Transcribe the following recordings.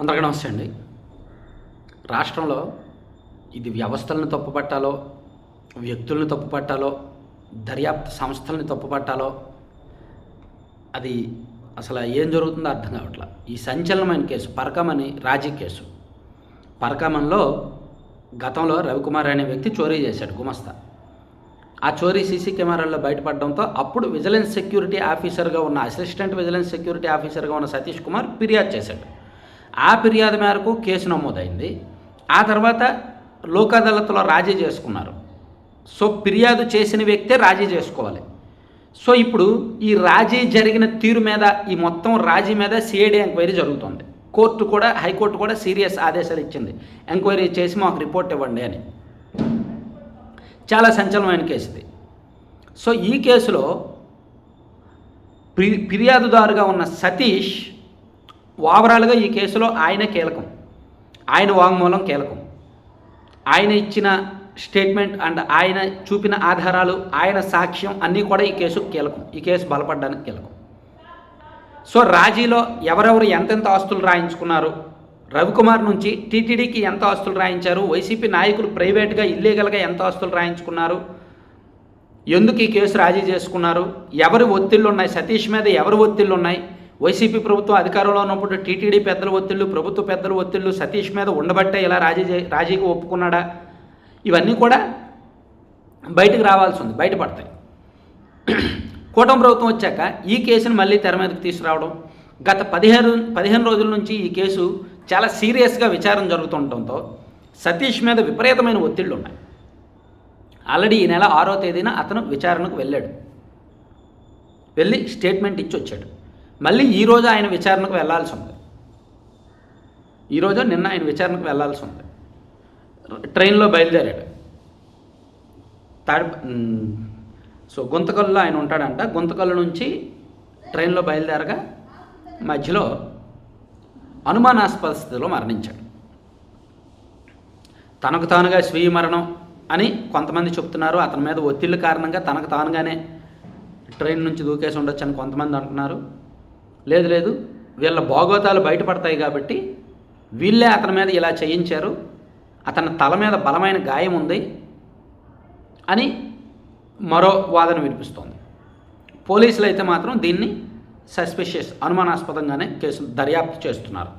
అందరికీ నమస్తే అండి రాష్ట్రంలో ఇది వ్యవస్థలను తప్పుపట్టాలో వ్యక్తులను తప్పుపట్టాలో దర్యాప్తు సంస్థలను తప్పుపట్టాలో అది అసలు ఏం జరుగుతుందో అర్థం కావట్లా. ఈ సంచలనమైన కేసు పరకమని రాజీ కేసు. పరకమన్లో గతంలో రవికుమార్ అనే వ్యక్తి చోరీ చేశాడు గుమస్తా. ఆ చోరీ సీసీ కెమెరాల్లో బయటపడడంతో అప్పుడు విజిలెన్స్ సెక్యూరిటీ ఆఫీసర్గా ఉన్న అసిస్టెంట్ విజిలెన్స్ సెక్యూరిటీ ఆఫీసర్గా ఉన్న సతీష్ కుమార్ ఫిర్యాదు చేశాడు. ఆ ఫిర్యాదు మేరకు కేసు నమోదైంది. ఆ తర్వాత లోక్ అదాలత్లో రాజీ చేసుకున్నారు. సో ఫిర్యాదు చేసిన వ్యక్తే రాజీ చేసుకోవాలి. సో ఇప్పుడు ఈ రాజీ జరిగిన తీరు మీద ఈ మొత్తం రాజీ మీద సిఐడి ఎంక్వైరీ జరుగుతుంది. కోర్టు కూడా హైకోర్టు కూడా సీరియస్ ఆదేశాలు ఇచ్చింది. ఎంక్వైరీ చేసి మాకు రిపోర్ట్ ఇవ్వండి అని. చాలా సంచలనమైన కేసు ఇది సో ఈ కేసులో ఫిర్యాదుదారుగా ఉన్న సతీష్ ఓవరాల్గా ఈ కేసులో ఆయన కీలకం. ఆయన వాంగ్మూలం కీలకం. ఆయన ఇచ్చిన స్టేట్మెంట్ అండ్ ఆయన చూపిన ఆధారాలు ఆయన సాక్ష్యం అన్నీ కూడా ఈ కేసు కీలకం. ఈ కేసు బలపడడానికి కీలకం. సో రాజీలో ఎవరెవరు ఎంతెంత ఆస్తులు రాయించుకున్నారు? రవికుమార్ నుంచి టీటీడీకి ఎంత ఆస్తులు రాయించారు? వైసీపీ నాయకులు ప్రైవేట్గా ఇల్లీగల్గా ఎంత ఆస్తులు రాయించుకున్నారు? ఎందుకు ఈ కేసు రాజీ చేసుకున్నారు? ఎవరి ఒత్తిళ్ళు ఉన్నాయి? సతీష్ మీద ఎవరి ఒత్తిళ్ళు ఉన్నాయి? వైసీపీ ప్రభుత్వం అధికారంలో ఉన్నప్పుడు టీటీడీ పెద్దల ఒత్తిళ్ళు ప్రభుత్వ పెద్దల ఒత్తిళ్ళు సతీష్ మీద ఉండబట్టే ఇలా రాజీ రాజీకి ఒప్పుకున్నాడా? ఇవన్నీ కూడా బయటకు రావాల్సి ఉంది బయటపడతాయి. కూటమి ప్రభుత్వం వచ్చాక ఈ కేసును మళ్ళీ తెర మీదకి తీసుకురావడం గత పదిహేను పదిహేను రోజుల నుంచి ఈ కేసు చాలా సీరియస్గా విచారణ జరుగుతుండటంతో సతీష్ మీద విపరీతమైన ఒత్తిళ్ళు ఉన్నాయి. ఆల్రెడీ ఈ నెల ఆరో తేదీన అతను విచారణకు వెళ్ళాడు. వెళ్ళి స్టేట్మెంట్ ఇచ్చి వచ్చాడు మళ్ళీ ఈరోజు ఆయన విచారణకు వెళ్ళాల్సి ఉంది. ఈరోజు నిన్న ఆయన విచారణకు వెళ్ళాల్సి ఉంది. ట్రైన్లో బయలుదేరాడు. తాడి సో గుంతకల్లో ఆయన ఉంటాడంట. గుంతకల్లు నుంచి ట్రైన్లో బయలుదేరగా మధ్యలో అనుమానాస్పద స్థితిలో మరణించాడు. తనకు తానుగా స్వీయ మరణం అని కొంతమంది చెప్తున్నారు. అతని మీద ఒత్తిళ్ళ కారణంగా తనకు తానుగానే ట్రైన్ నుంచి దూకేసి ఉండొచ్చు అని కొంతమంది అంటున్నారు. లేదు లేదు. వీళ్ళ భోగోతాలు బయటపడతాయి కాబట్టి వీళ్ళే అతని మీద ఇలా చేయించారు. అతని తల మీద బలమైన గాయం ఉంది అని మరో వాదన వినిపిస్తోంది. పోలీసులు అయితే మాత్రం దీన్ని సస్పిషియస్ అనుమానాస్పదంగానే కేసు దర్యాప్తు చేస్తున్నారు.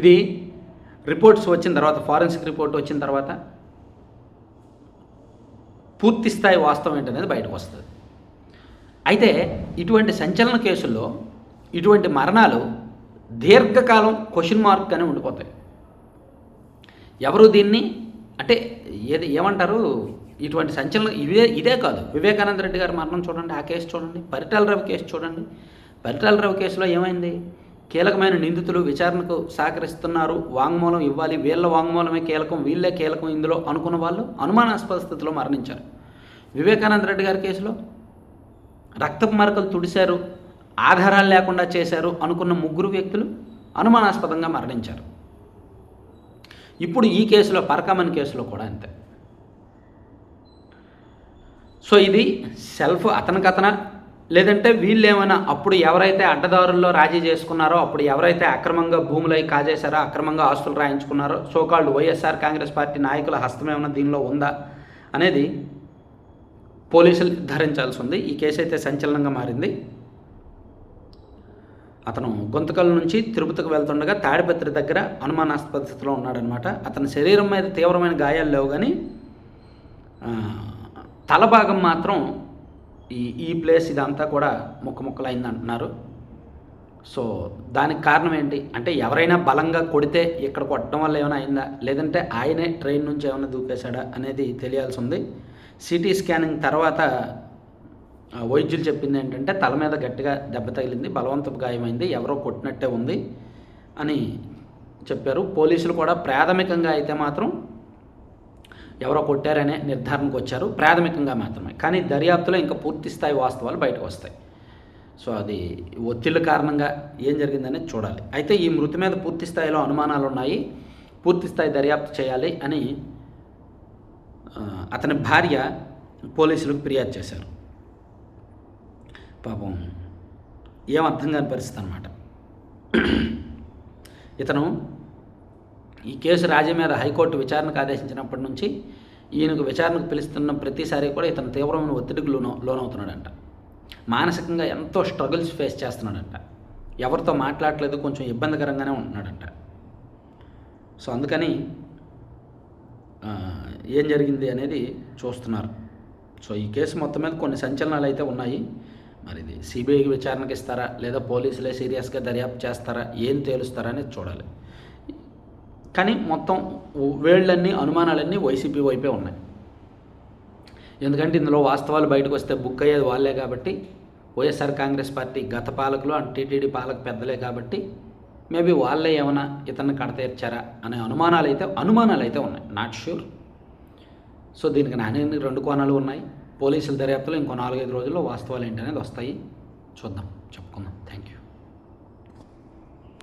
ఇది రిపోర్ట్స్ వచ్చిన తర్వాత ఫారెన్సిక్ రిపోర్ట్ వచ్చిన తర్వాత పూర్తి స్థాయి వాస్తవం ఏంటనేది బయటకు వస్తుంది. అయితే ఇటువంటి సంచలన కేసుల్లో ఇటువంటి మరణాలు దీర్ఘకాలం క్వశ్చన్ మార్క్గానే ఉండిపోతాయి. ఎవరు దీన్ని? అంటే ఏది ఏమంటారు? ఇటువంటి సంచలనం ఇదే ఇదే కాదు. వివేకానంద రెడ్డి గారి మరణం చూడండి ఆ కేసు చూడండి పరిటాల రవి కేసు చూడండి. పరిటాల రవి కేసులో ఏమైంది? కీలకమైన నిందితులు విచారణకు సహకరిస్తున్నారు. వాంగ్మూలం ఇవ్వాలి. వీళ్ళ వాంగ్మూలమే కీలకం వీళ్ళే కీలకం ఇందులో అనుకున్న వాళ్ళు అనుమానాస్పద స్థితిలో మరణించారు. వివేకానంద రెడ్డి గారి కేసులో రక్తపు మరకలు తుడిశారు ఆధారాలు లేకుండా చేశారు అనుకున్న ముగ్గురు వ్యక్తులు అనుమానాస్పదంగా మరణించారు. ఇప్పుడు ఈ కేసులో పరకమన్ కేసులో కూడా అంతే. సో ఇది సెల్ఫ్ అతనికతన లేదంటే వీళ్ళు ఏమైనా అప్పుడు ఎవరైతే అడ్డదారుల్లో రాజీ చేసుకున్నారో అప్పుడు ఎవరైతే అక్రమంగా భూములు అయి కాజేశారో అక్రమంగా ఆస్తులు రాయించుకున్నారో సోకాళ్ళు వైఎస్ఆర్ కాంగ్రెస్ పార్టీ నాయకుల హస్తం ఏమైనా దీనిలో ఉందా అనేది పోలీసులు నిర్ధారించాల్సి ఉంది ఈ కేసు అయితే సంచలనంగా మారింది. అతను గుంతకల్ నుంచి తిరుపతికి వెళ్తుండగా తాడిపత్రి దగ్గర అనుమానాస్పద స్థితిలో ఉన్నాడనమాట అతని శరీరం మీద తీవ్రమైన గాయాలు లేవు కానీ తల భాగం మాత్రం ఈ ఈ ప్లేస్ ఇదంతా కూడా ముక్క ముక్కలైంది అంటున్నారు సో దానికి కారణం ఏంటి అంటే ఎవరైనా బలంగా కొడితే ఇక్కడ కొట్టడం వల్ల ఏమైనా అయిందా? లేదంటే ఆయనే ట్రైన్ నుంచి ఏమైనా దూకేశాడా అనేది తెలియాల్సి ఉంది సిటీ స్కానింగ్ తర్వాత వైద్యులు చెప్పింది ఏంటంటే తల మీద గట్టిగా దెబ్బ తగిలింది బలవంతపు గాయమైంది ఎవరో కొట్టినట్టే ఉంది అని చెప్పారు. పోలీసులు కూడా ప్రాథమికంగా అయితే మాత్రం ఎవరో కొట్టారనే నిర్ధారణకు వచ్చారు. ప్రాథమికంగా మాత్రమే. కానీ దర్యాప్తులో ఇంకా పూర్తి స్థాయి వాస్తవాలు బయటకు వస్తాయి. సో అది ఒత్తిళ్ళ కారణంగా ఏం జరిగిందనేది చూడాలి. అయితే ఈ మృతి మీద పూర్తి స్థాయిలో అనుమానాలు ఉన్నాయి పూర్తి స్థాయి దర్యాప్తు చేయాలి అని అతని భార్య పోలీసులకు ఫిర్యాదు చేశారు. పాపం ఏం అర్థం కాని పరిస్థితి అనమాట ఇతను ఈ కేసు రాజీ మీద హైకోర్టు విచారణకు ఆదేశించినప్పటి నుంచి ఈయనకు విచారణకు పిలుస్తున్న ప్రతిసారి కూడా ఇతను తీవ్రమైన ఒత్తిడికి లోన లోనవుతున్నాడంట. మానసికంగా ఎంతో స్ట్రగుల్స్ ఫేస్ చేస్తున్నాడంట. ఎవరితో మాట్లాడలేదు కొంచెం ఇబ్బందికరంగానే ఉంటున్నాడంట. సో అందుకని ఏం జరిగింది అనేది చూస్తున్నారు. సో ఈ కేసు మొత్తం మీద కొన్ని సంచలనాలు అయితే ఉన్నాయి. మరి ఇది సిబిఐకి విచారణకి ఇస్తారా? లేదా పోలీసులే సీరియస్గా దర్యాప్తు చేస్తారా? ఏం తేలుస్తారా అనేది చూడాలి. కానీ మొత్తం వేళ్ళన్నీ అనుమానాలన్నీ వైసీపీ వైపే ఉన్నాయి. ఎందుకంటే ఇందులో వాస్తవాలు బయటకు వస్తే బుక్ అయ్యేది వాళ్ళే కాబట్టి వైఎస్ఆర్ కాంగ్రెస్ పార్టీ గత పాలకులు అండ్ టీటీడీ పాలక పెద్దలే కాబట్టి మేబీ వాళ్ళే ఏమైనా ఇతన్ని కడతీర్చారా అనే అనుమానాలు అయితే అనుమానాలు అయితే ఉన్నాయి. నాట్ ష్యూర్ సో దీనికి నాణ్యానికి రెండు కోణాలు ఉన్నాయి. పోలీసుల దర్యాప్తులో ఇంకో నాలుగైదు రోజుల్లో వాస్తవాలు ఏంటనేది వస్తాయి. చూద్దాం. చెప్పుకుందాం. Thank you